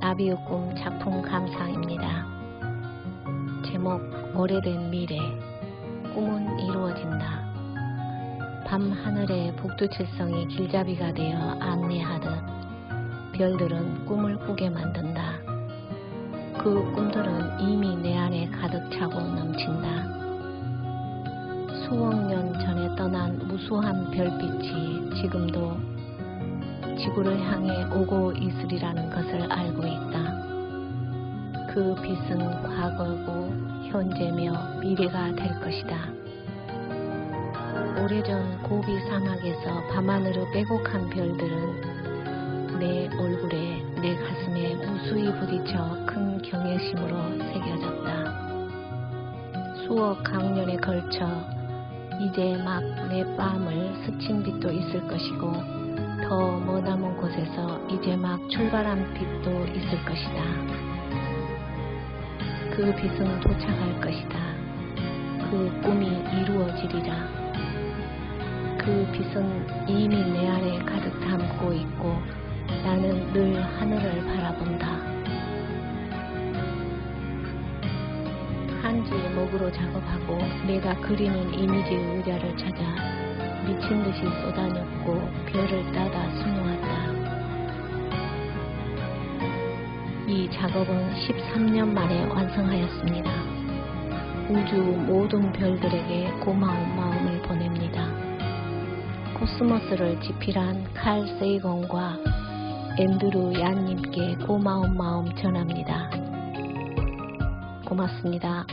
나비의 꿈 작품 감상입니다. 제목 오래된 미래 꿈은 이루어진다. 밤 하늘에 북두칠성이 길잡이가 되어 안내하듯 별들은 꿈을 꾸게 만든다. 그 꿈들은 이미 내 안에 가득 차고 넘친다. 수억 년 전에 떠난 무수한 별빛이 지금도 지구를 향해 오고 있으리라는 것을 알고 있다. 그 빛은 과거고 현재며 미래가 될 것이다. 오래전 고비 사막에서 밤하늘을 빼곡한 별들은 내 얼굴에 내 가슴에 무수히 부딪혀 큰 경외심으로 새겨졌다. 수억 강년에 걸쳐 이제 막 내 뺨을 스친 빛도 있을 것이고 더 머나먼 곳에서 이제 막 출발한 빛도 있을 것이다. 그 빛은 도착할 것이다. 그 꿈이 이루어지리라. 그 빛은 이미 내 안에 가득 담고 있고 나는 늘 하늘을 바라본다. 한지에 먹으로 작업하고 내가 그리는 이미지 의자를 찾아 미친 듯이 쏟아녔고 별을 따다 수놓았다. 이 작업은 13년 만에 완성하였습니다. 우주 모든 별들에게 고마운 마음을 보냅니다. 코스모스를 집필한 칼 세이건과 앤드루 얀님께 고마운 마음 전합니다. 고맙습니다.